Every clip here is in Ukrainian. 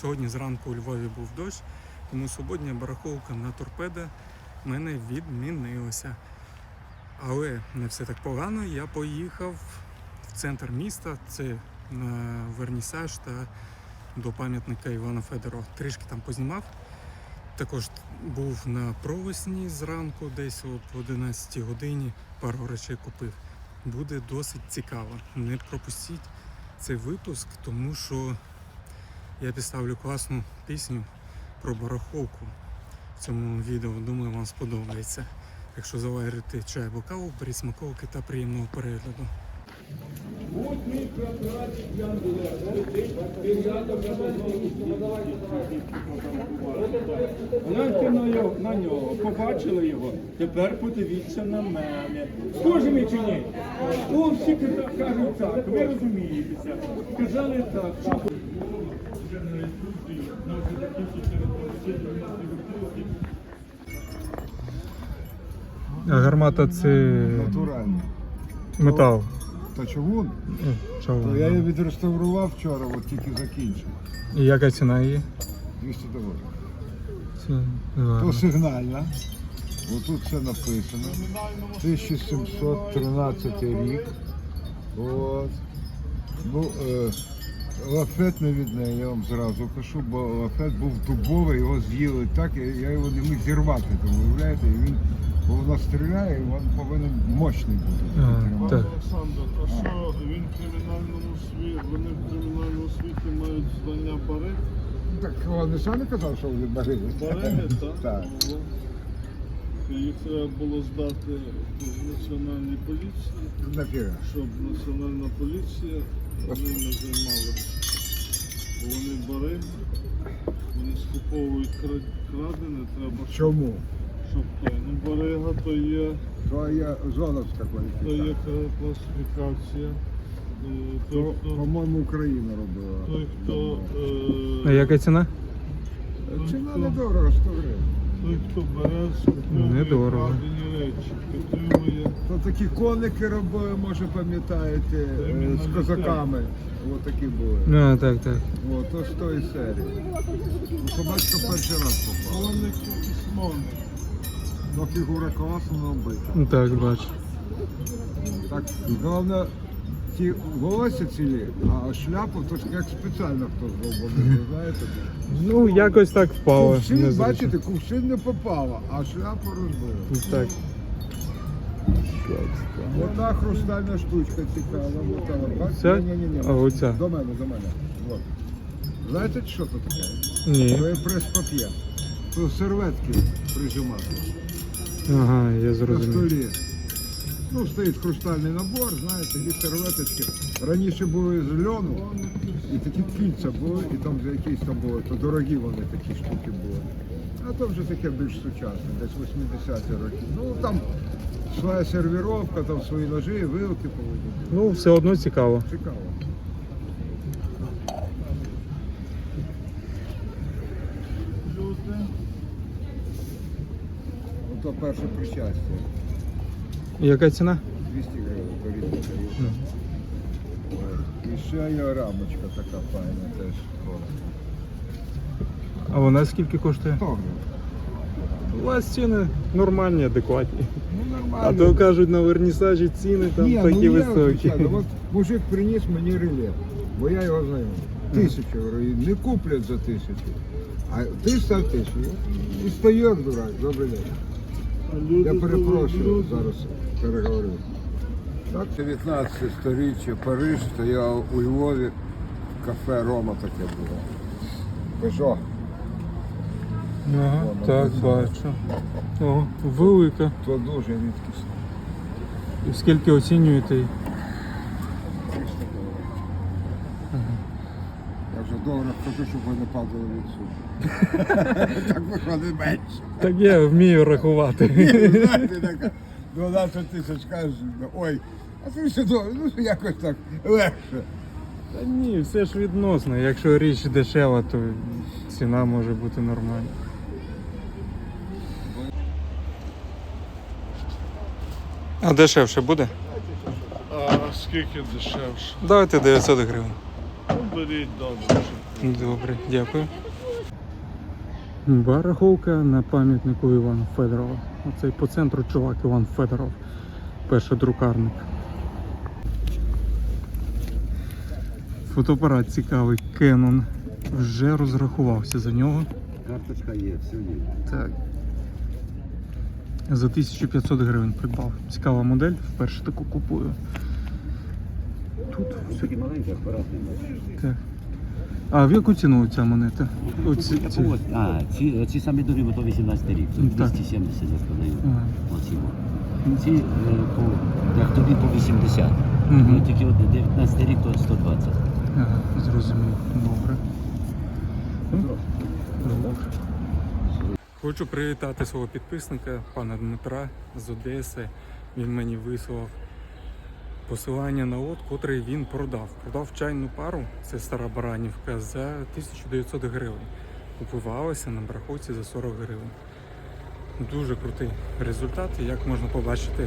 Сьогодні зранку у Львові був дощ, тому суботня барахолка на торпеда в мене відмінилася. Але не все так погано. Я поїхав в центр міста, це на Вернісаж та до пам'ятника Івана Федорова. Трішки там познімав. Також був на провесні зранку, десь в 11 годині пару речей купив. Буде досить цікаво. Не пропустіть цей випуск, тому що я підставлю класну пісню про барахолку в цьому відео. Думаю, вам сподобається. Якщо заварити чай або каву, беріть смаковки та приємного перегляду. Гляньте на його, на нього, побачили його. Тепер подивіться на мене. Ми чи ні? О, всі кажуть так, ви розумієтеся. Казали так, А гармата це Натуральний. метал. Та? Чого? То я її відреставрував вчора, от тільки закінчив. І яка ціна її? 200 доларів. Це То гарно. сигнальна. Отут все написано. 1713 рік. От. Ну, е, лафет не від неї, я вам зразу кажу, бо лафет був дубовий, його з'їли так, я, його не міг зірвати, тому виявляєте, і він, бо вона стріляє, і він повинен мощний бути. А, так. Олександр, а що він в кримінальному світі, вони в кримінальному світі мають звання бари? Так вони самі казали, що вони барили. Бариги, так? Так. Ну, Їх треба було здати в національній поліції, Нафіга. щоб національна поліція ними займалася. Бо вони бари, вони скуповують кра- крадене, треба, щоб, Чому? Щоб той. Ну, барига то є, То є зоновська то є класифікація. Е, То, Той, хто, по-моєму, Україна робила. той, хто А е, яка ціна? Ціна недорого, 100 гривень. Той, хто бере, скуповує речі, підтримує. То такі коники робили, може пам'ятаєте, е, з козаками. Ось такі були. А, так, так. О, то з тої серії. Ну, Собачка перший раз попала. Моник і письмовник. Ну, фігура класно набита. Ну, Так, бачу. Так, головне, ті волосся цілі, а шляпу то ж як спеціально хто зробив, ви знаєте. Ну, якось так впало. Кувшин, незручно. бачите, кувшин не попала, а шляпу розбила. Так. Ота хрустальна штучка цікава. От, бачите? Ця? Ні-ні-ні. А оця? До мене, до мене. От. Знаєте, що це таке? Ні. Це прес-пап'є. Серветки прижимати Ага, я на зрозумів. столі. Ну, стоїть хрустальний набор, знаєте, і серветочки. Раніше були з льону, і такі кільця були, і там вже якісь там були, то дорогі вони такі штуки були. А то вже таке більш сучасне, десь 80-ті роки. Ну там своя сервіровка, там свої ножі, вилки повинні. бути. Ну, все одно цікаво. Цікаво. Ото перше причастя. Яка ціна? 200 гривень порізати. І ще є рамочка така файна теж. А вона скільки коштує? 100 гривень. У вас ціни нормальні, адекватні. Ну А то кажуть, на вернісажі ціни там Ні, такі ну, високі. звичайно. От мужик приніс мені реле, бо я його знаю. Тисячу гривень. Не куплять за тисячу. А ти став тисячу. І стою дурак. Добрий день. Я перепрошую, зараз переговорю. Так, 19 сторіччя Париж стояв у Львові. Кафе Рома таке було. Пежо. Ага, Вона так, красива. бачу. О, велика. То дуже рідкісно. І скільки оцінюєте? її? 300. Я вже доларах кажу, щоб ви не падали від суду. так виходить менше. Так я вмію рахувати. Знаєте, така 12 тисяч кажуть, ой, а 300 доларів, ну якось так легше. Та ні, все ж відносно. Якщо річ дешева, то ціна може бути нормальна. А дешевше буде? А скільки дешевше? Давайте 900 гривень. Ну, беріть добре. Добре, дякую. Барахолка на пам'ятнику Івана Федорова. Оцей по центру чувак Іван Федоров. Перший друкарник. Фотоапарат цікавий Canon. Вже розрахувався за нього. Карточка є, все є. Так. За 1500 гривень придбав. Цікава модель, вперше таку купую. Тут апаратні. так. А в яку ціну ця монета? Оці, ці. А, ці, ці самі бо то 18 рік, то Ну, так. 270 я продаю. Ага. Оці. Ці е, по, як тобі по 80. Мгм. Ну, тільки от 19 рік, то 120. Ага, зрозумів. Добре. Добре. Хочу привітати свого підписника, пана Дмитра з Одеси. Він мені вислав посилання на лот, котрий він продав. Продав чайну пару, це стара баранівка, за 1900 гривень. Купувалася на браховці за 40 гривень. Дуже крутий результат. Як можна побачити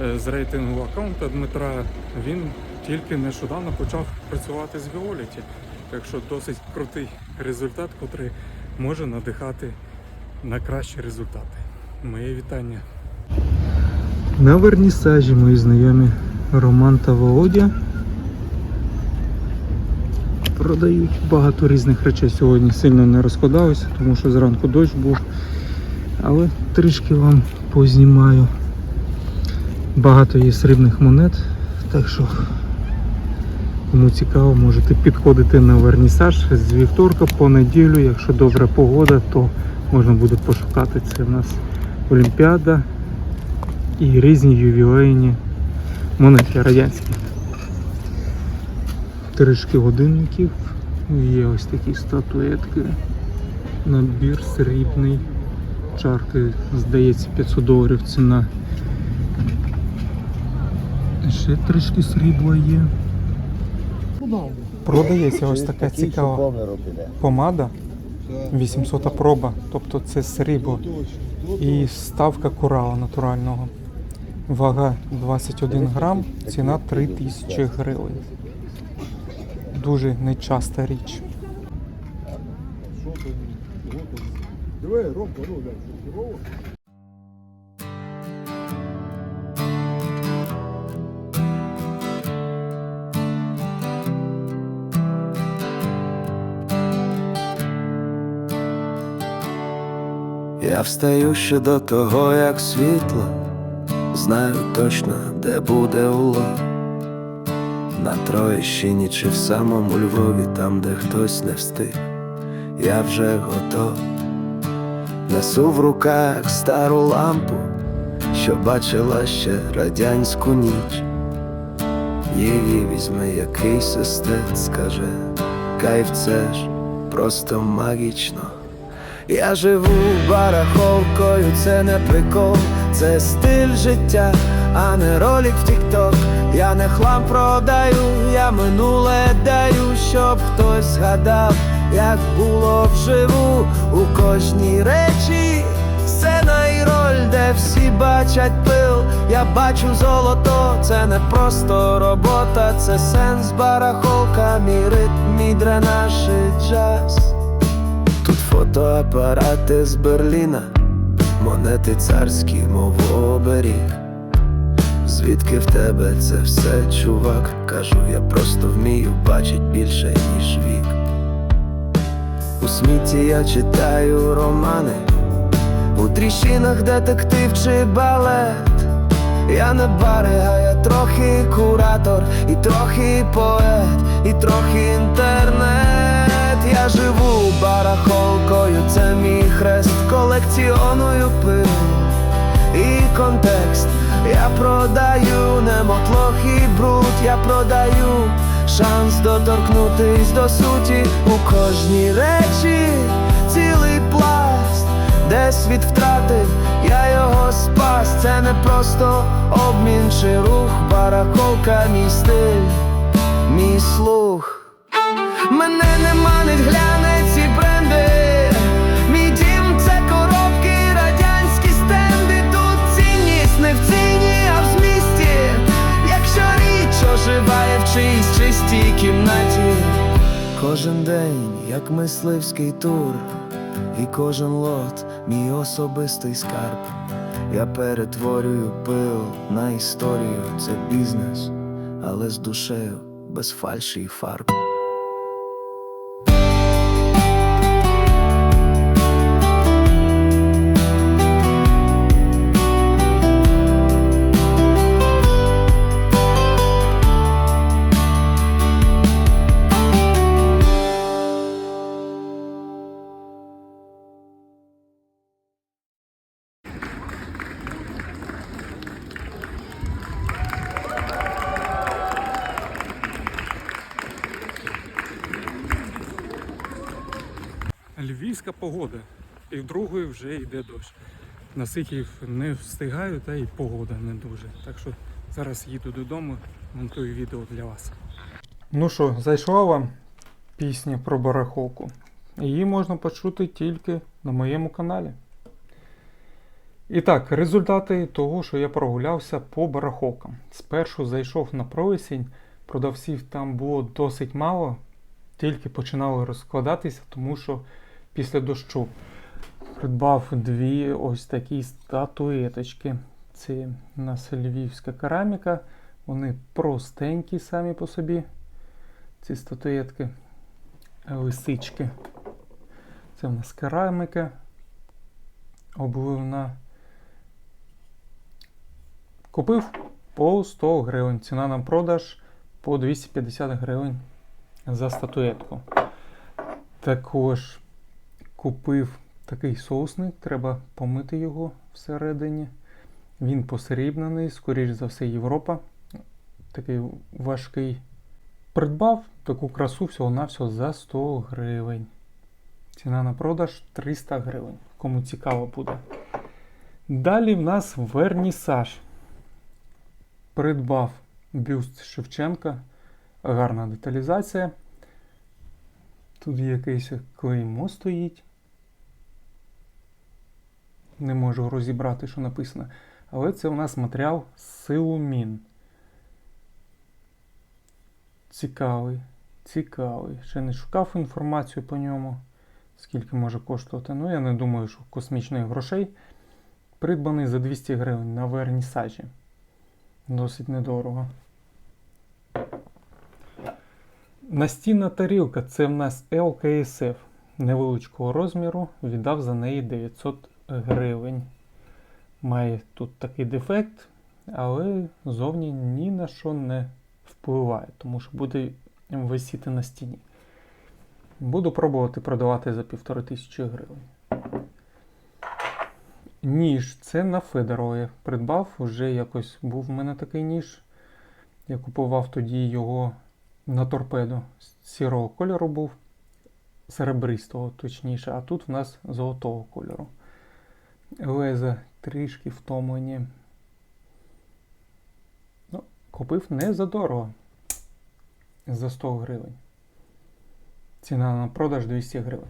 е, з рейтингу аккаунта Дмитра, він тільки нещодавно почав працювати з Віоліті. Так що досить крутий результат, котрий може надихати на кращі результати. Моє вітання. На вернісажі мої знайомі Роман та Володя продають багато різних речей. Сьогодні сильно не розкладалися, тому що зранку дощ був. Але трішки вам познімаю. Багато є срібних монет, так що кому цікаво, можете підходити на вернісаж з вівторка по неділю. Якщо добра погода, то можна буде пошукати. Це в нас Олімпіада і різні ювілейні монети радянські. Трішки годинників. Є ось такі статуетки. Набір срібний. Чарки, здається, 500 доларів ціна. Ще трішки срібла є. Продається ось така цікава помада. 800 проба, тобто це срібло. І ставка корала натурального. Вага 21 грам, ціна 3000 гривень. Дуже нечаста річ. Я встаю ще до того, як світло, знаю точно, де буде улов. На Троєщині чи в самому Львові, там, де хтось не встиг, я вже готов. Несу в руках стару лампу, що бачила ще радянську ніч. Її візьме якийсь естет, скаже, кайф це ж просто магічно. Я живу барахолкою, це не прикол, це стиль життя, а не ролик в тікток. Я не хлам продаю, я минуле даю, щоб хтось згадав, як було вживу у кожній речі. Сцена і роль, де всі бачать пил, я бачу золото, це не просто робота, це сенс барахолка, мій ритм, мій дренаж і джаз. Тут фотоапарати з Берліна, монети царські, мов оберіг. Звідки в тебе це все, чувак? Кажу, я просто вмію бачить більше, ніж вік. У смітті я читаю романи, у тріщинах детектив чи балет. Я не барига, я трохи куратор, і трохи поет, і трохи інтернет. Я живу барахолкою, це мій хрест, колекціоную пил і контекст. Я продаю не мотлох і бруд, я продаю шанс доторкнутись до суті у кожній речі, цілий пласт, де світ втратив, я його спас. Це не просто обмін чи рух, барахолка, мій стиль, мій слух. Кімнаті, кожен день як мисливський тур, і кожен лот мій особистий скарб. Я перетворюю пил на історію, це бізнес, але з душею, без фальші і фарб. Погода. І в другої вже йде дощ. На не встигаю, та й погода не дуже. Так що зараз їду додому, монтую відео для вас. Ну що, зайшла вам пісня про барахолку. Її можна почути тільки на моєму каналі. І так, результати того, що я прогулявся по барахолкам. Спершу зайшов на провесінь, продавців там було досить мало, тільки починали розкладатися, тому що після дощу придбав дві ось такі статуеточки. Це у нас львівська кераміка. Вони простенькі самі по собі. Ці статуетки, лисички. Це в нас кераміка обливна. Купив по 100 гривень. Ціна на продаж по 250 гривень за статуетку. Також купив такий соусник, треба помити його всередині. Він посрібнений, скоріш за все, Європа. Такий важкий. Придбав таку красу всього-навсього за 100 гривень. Ціна на продаж 300 гривень. Кому цікаво буде. Далі в нас вернісаж. Придбав бюст Шевченка. Гарна деталізація. Тут якесь клеймо стоїть. Не можу розібрати, що написано. Але це у нас матеріал силумін. Цікавий, цікавий. Ще не шукав інформацію по ньому. Скільки може коштувати. Ну, я не думаю, що космічних грошей. Придбаний за 200 гривень на вернісажі. Досить недорого. Настінна тарілка це в нас LKSF невеличкого розміру. Віддав за неї 900 гривень. Має тут такий дефект, але зовні ні на що не впливає, тому що буде висіти на стіні. Буду пробувати продавати за півтори тисячі гривень. Ніж це на Федорові. Придбав, вже якось був в мене такий ніж. Я купував тоді його на торпедо. Сірого кольору був, серебристого точніше, а тут в нас золотого кольору. Леза трішки втомлені. Ну, купив не за дорого. За 100 гривень. Ціна на продаж 200 гривень.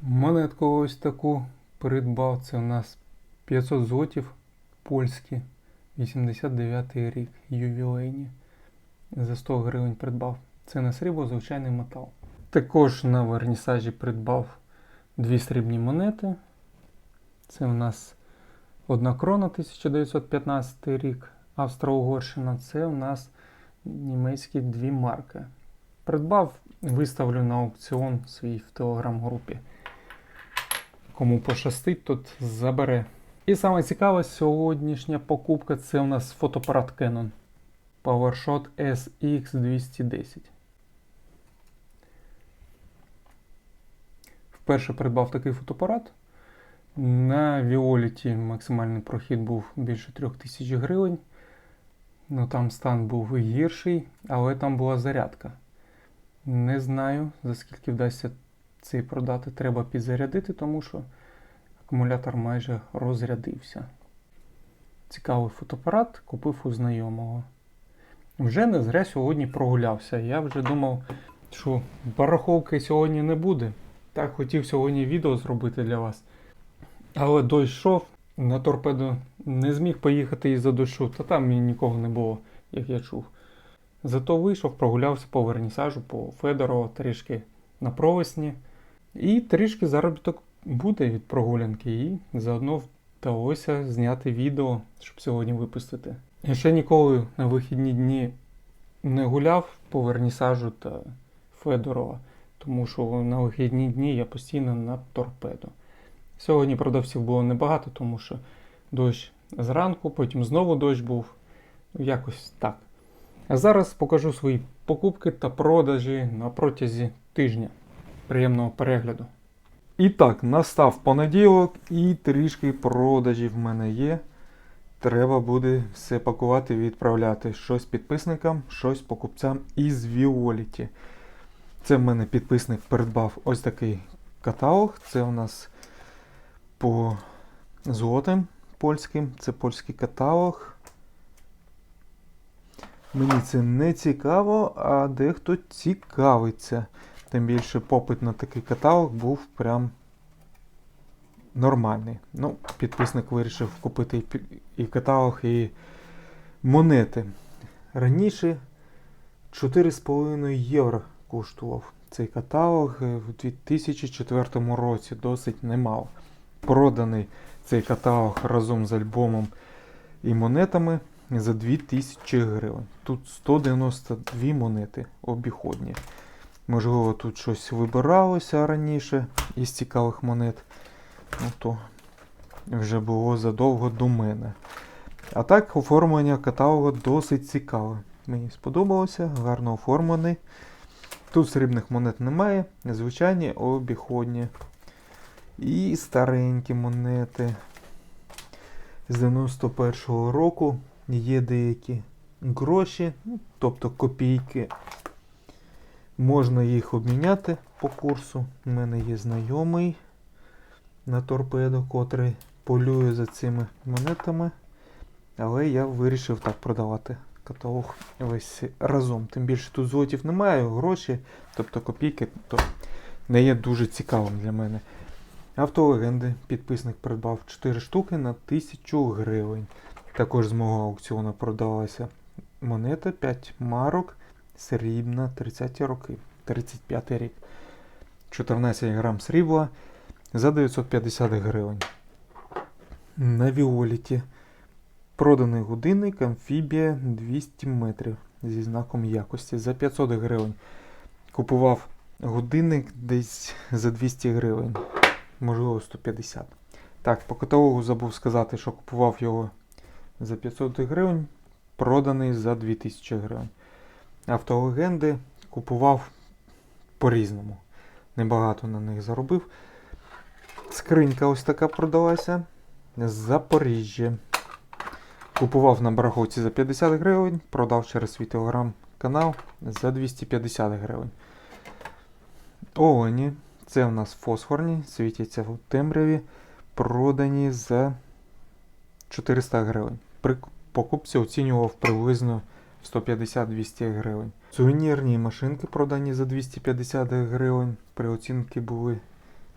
Монетку ось таку придбав. Це у нас 500 злотів польські. 89 рік ювілейні. За 100 гривень придбав. Це не срібло, звичайний метал. Також на вернісажі придбав дві срібні монети. Це у нас одна крона 1915 рік, Австро-Угорщина. Це у нас німецькі дві марки. Придбав, виставлю на аукціон свій в телеграм-групі. Кому пощастить, тут забере. І саме цікаве сьогоднішня покупка це у нас фотоапарат Canon PowerShot SX210. Вперше придбав такий фотоапарат. На Violet максимальний прохід був більше 3000 гривень. Ну там стан був гірший, але там була зарядка. Не знаю, за скільки вдасться цей продати. Треба підзарядити, тому що акумулятор майже розрядився. Цікавий фотоапарат купив у знайомого. Вже не зря сьогодні прогулявся. Я вже думав, що барахолки сьогодні не буде. Так хотів сьогодні відео зробити для вас. Але дощ йшов, на торпеду не зміг поїхати із-за дощу, та там мені нікого не було, як я чув. Зато вийшов, прогулявся по вернісажу, по Федорову, трішки на провесні. І трішки заробіток буде від прогулянки. І заодно вдалося зняти відео, щоб сьогодні випустити. Я ще ніколи на вихідні дні не гуляв по Вернісажу та Федорова, тому що на вихідні дні я постійно на торпедо. Сьогодні продавців було небагато, тому що дощ зранку, потім знову дощ був. Ну, Якось так. А зараз покажу свої покупки та продажі на протязі тижня. Приємного перегляду. І так, настав понеділок, і трішки продажів в мене є. Треба буде все пакувати і відправляти. Щось підписникам, щось покупцям із Віоліті. Це в мене підписник придбав ось такий каталог. Це у нас по злотим польським. Це польський каталог. Мені це не цікаво, а дехто цікавиться. Тим більше попит на такий каталог був прям нормальний. Ну, підписник вирішив купити і каталог, і монети. Раніше 4,5 євро коштував цей каталог в 2004 році, досить немало. Проданий цей каталог разом з альбомом і монетами за 2000 гривень. Тут 192 монети обіходні. Можливо, тут щось вибиралося раніше із цікавих монет. Ну то вже було задовго до мене. А так, оформлення каталогу досить цікаве. Мені сподобалося, гарно оформлений. Тут срібних монет немає, звичайні обіходні. І старенькі монети з 91-го року є деякі гроші, ну, тобто копійки. Можна їх обміняти по курсу. У мене є знайомий на торпедо, котрий полює за цими монетами. Але я вирішив так продавати каталог весь разом. Тим більше тут злотів немає, гроші, тобто копійки, то не є дуже цікавим для мене. Автолегенди підписник придбав 4 штуки на 1000 гривень. Також з мого аукціону продалася монета 5 марок, срібна 30 роки, 35 рік. 14 грам срібла за 950 гривень. На Віоліті проданий годинник амфібія 200 метрів зі знаком якості за 500 гривень. Купував годинник десь за 200 гривень, можливо 150. Так, по каталогу забув сказати, що купував його за 500 гривень, проданий за 2000 гривень. Автолегенди купував по-різному. Небагато на них заробив. Скринька ось така продалася. з Запоріжжя. Купував на барахолці за 50 гривень, продав через свій телеграм-канал за 250 гривень. Олені. Це у нас фосфорні, світяться в темряві, продані за 400 гривень. При покупці оцінював приблизно 150-200 гривень. Сувенірні машинки продані за 250 гривень. При оцінці були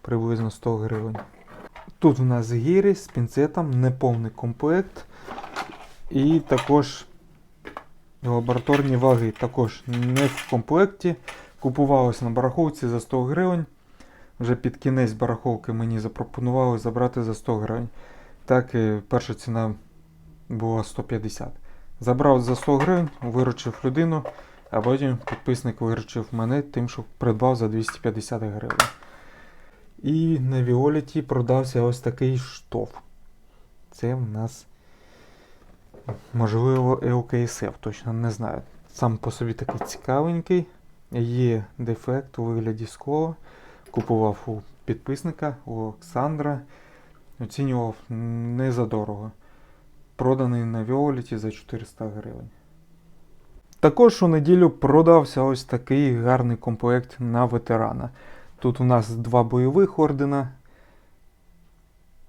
приблизно 100 гривень. Тут у нас гірі з пінцетом, неповний комплект. І також лабораторні ваги також не в комплекті. Купувалося на барахолці за 100 гривень. Вже під кінець барахолки мені запропонували забрати за 100 гривень. Так, і перша ціна була 150. Забрав за 100 гривень, виручив людину, а потім підписник виручив мене тим, що придбав за 250 гривень. І на Віоліті продався ось такий штоф. Це в нас, можливо, ЛКСФ, точно не знаю. Сам по собі такий цікавенький. Є дефект у вигляді скла. Купував у підписника, у Олександра. Оцінював не за дорого. Проданий на Віоліті за 400 гривень. Також у неділю продався ось такий гарний комплект на ветерана. Тут у нас два бойових ордена.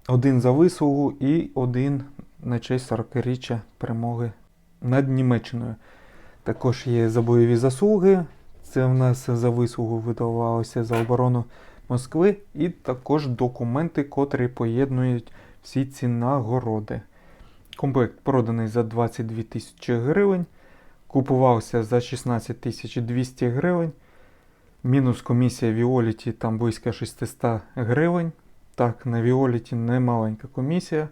Один за вислугу і один на честь 40-річчя перемоги над Німеччиною. Також є за бойові заслуги. Це в нас за вислугу видавалося за оборону Москви. І також документи, котрі поєднують всі ці нагороди. Комплект проданий за 22 тисячі гривень. Купувався за 16 200 гривень. Мінус комісія Віоліті там близько 600 гривень. Так, на Віоліті не маленька комісія.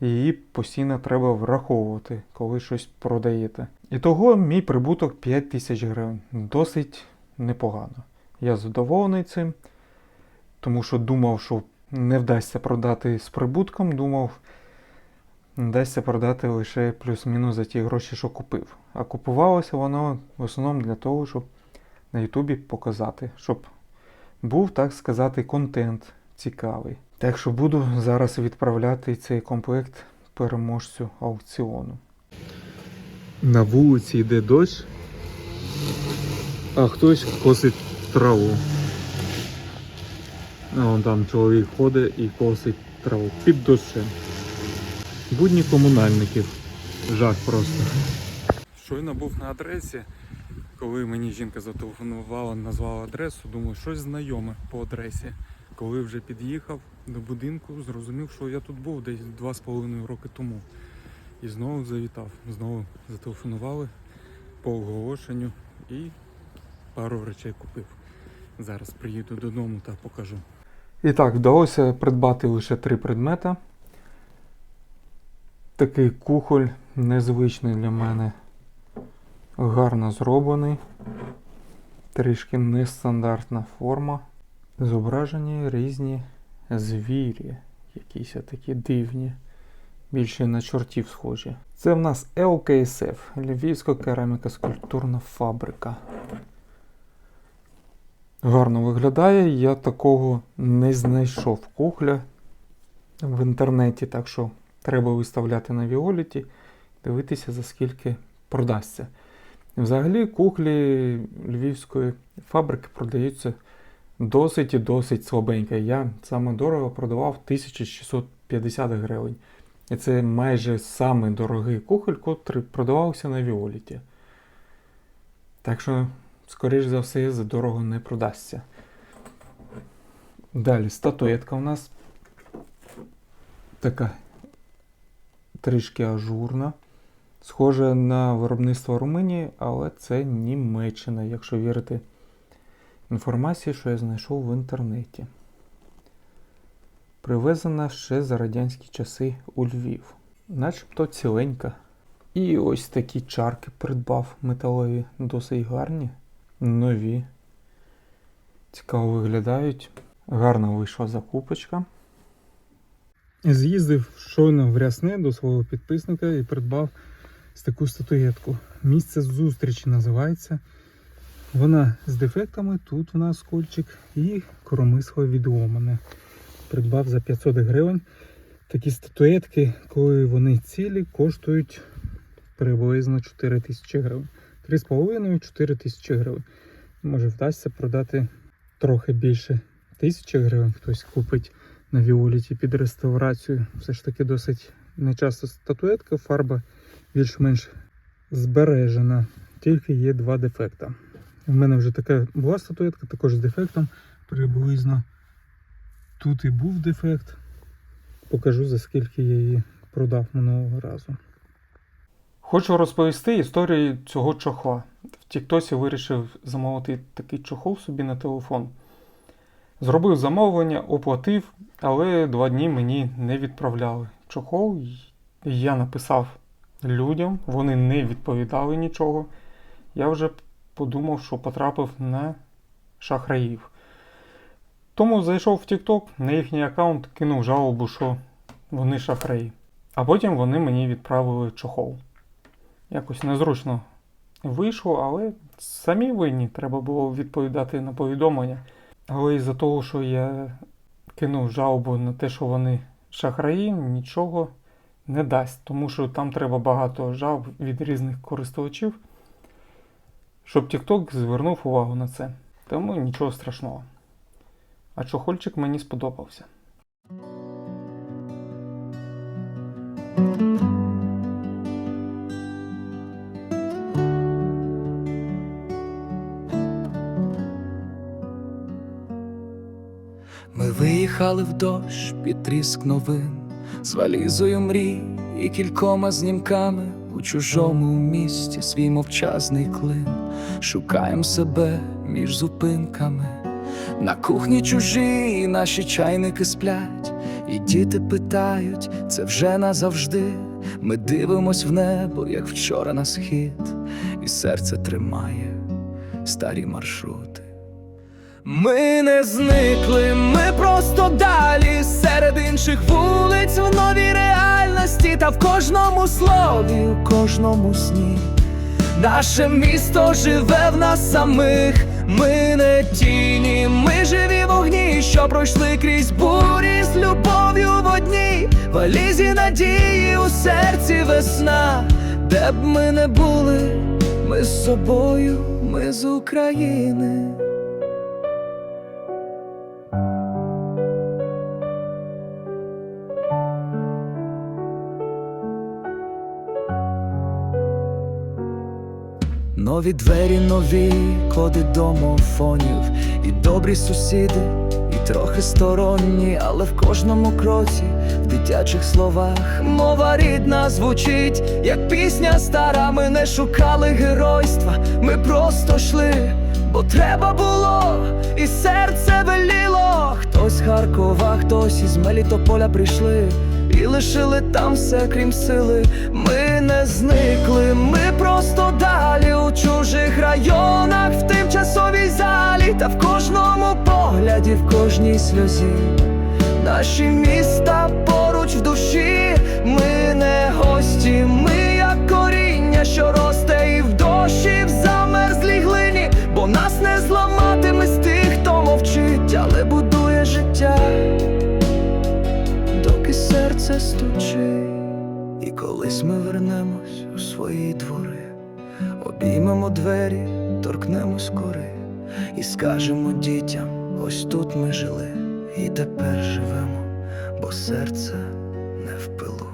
Її постійно треба враховувати, коли щось продаєте. І того мій прибуток 5 тисяч гривень. Досить непогано. Я задоволений цим, тому що думав, що не вдасться продати з прибутком, думав, вдасться продати лише плюс-мінус за ті гроші, що купив. А купувалося воно в основному для того, щоб на Ютубі показати, щоб був, так сказати, контент цікавий. Так що буду зараз відправляти цей комплект переможцю аукціону. На вулиці йде дощ, а хтось косить траву. А вон там чоловік ходить і косить траву під дощем. Будні комунальників. Жах просто. Щойно був на адресі, коли мені жінка зателефонувала, назвала адресу, думаю, щось знайоме по адресі. Коли вже під'їхав до будинку, зрозумів, що я тут був десь два з половиною роки тому. І знову завітав. Знову зателефонували по оголошенню і пару речей купив. Зараз приїду додому та покажу. І так, вдалося придбати лише три предмета. Такий кухоль незвичний для мене. Гарно зроблений. Трішки нестандартна форма. Зображені різні звірі, якісь такі дивні, більше на чортів схожі. Це в нас ЛКСФ Львівська кераміка скульптурна фабрика. Гарно виглядає. Я такого не знайшов кухля в інтернеті, так що треба виставляти на Віоліті, дивитися за скільки продасться. Взагалі, кухлі львівської фабрики продаються досить і досить слабенько. Я саме дорого продавав 1650 гривень. І це майже самий дорогий кухоль, котрий продавався на Віоліті. Так що, скоріш за все, за дорого не продасться. Далі статуетка у нас така трішки ажурна. Схоже на виробництво Румунії, але це Німеччина, якщо вірити інформації, що я знайшов в інтернеті. Привезена ще за радянські часи у Львів. Начебто ціленька. І ось такі чарки придбав металеві, досить гарні, нові. Цікаво виглядають. Гарна вийшла закупочка. З'їздив щойно в Рясне до свого підписника і придбав таку статуетку. Місце зустрічі називається. Вона з дефектами, тут у нас кольчик і коромисло відломане. Придбав за 500 гривень. Такі статуетки, коли вони цілі, коштують приблизно 4 тисячі гривень. 3,5-4 тисячі гривень. Може вдасться продати трохи більше тисячі гривень. Хтось купить на Віоліті під реставрацію. Все ж таки досить нечаста статуетка, фарба більш-менш збережена. Тільки є два дефекта. У мене вже така була статуетка, також з дефектом приблизно. Тут і був дефект. Покажу за скільки я її продав минулого разу. Хочу розповісти історію цього чохла. В Тіктосі вирішив замовити такий чохол собі на телефон. Зробив замовлення, оплатив, але два дні мені не відправляли чохол. Я написав людям, вони не відповідали нічого. Я вже подумав, що потрапив на шахраїв. Тому зайшов в TikTok, на їхній аккаунт кинув жалобу, що вони шахраї. А потім вони мені відправили чохол. Якось незручно вийшло, але самі винні треба було відповідати на повідомлення. Але із-за того, що я кинув жалобу на те, що вони шахраї, нічого не дасть, тому що там треба багато жалоб від різних користувачів, щоб TikTok звернув увагу на це. Тому нічого страшного. А чохольчик мені сподобався. Ми виїхали в дощ під тріск новин з валізою мрій і кількома знімками у чужому місті свій мовчазний клин, шукаєм себе між зупинками. На кухні чужі наші чайники сплять, і діти питають, це вже назавжди. Ми дивимось в небо, як вчора на схід, і серце тримає старі маршрути. Ми не зникли, ми просто далі серед інших вулиць в новій реальності, та в кожному слові, у кожному сні. Наше місто живе в нас самих, ми не тіні, ми живі вогні, що пройшли крізь бурі з любов'ю в одній валізі надії у серці весна, де б ми не були, ми з собою, ми з України. Нові двері, нові коди домофонів, і добрі сусіди, і трохи сторонні, але в кожному кроці, в дитячих словах, мова рідна звучить, як пісня стара. Ми не шукали геройства, ми просто йшли, бо треба було, і серце веліло. Хтось з Харкова, хтось із Мелітополя прийшли. І лишили там все, крім сили. Ми не зникли, ми просто далі у чужих районах, в тимчасовій залі, та в кожному погляді, в кожній сльозі. Наші міста поруч в душі, ми не гості, ми як коріння, що росте і в дощі, в замерзлій глині, бо нас не зламати ми з тих, хто мовчить, але будує життя і колись ми вернемось у свої двори, обіймемо двері, торкнемось кори, і скажемо дітям: ось тут ми жили, і тепер живемо, бо серце не в пилу.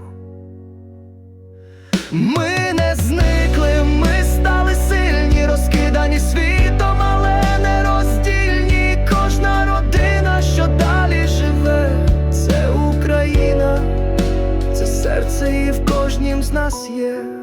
Ми не зникли, ми стали сильні, розкидані світом, але не роздільні. Серце і в кожнім з нас є.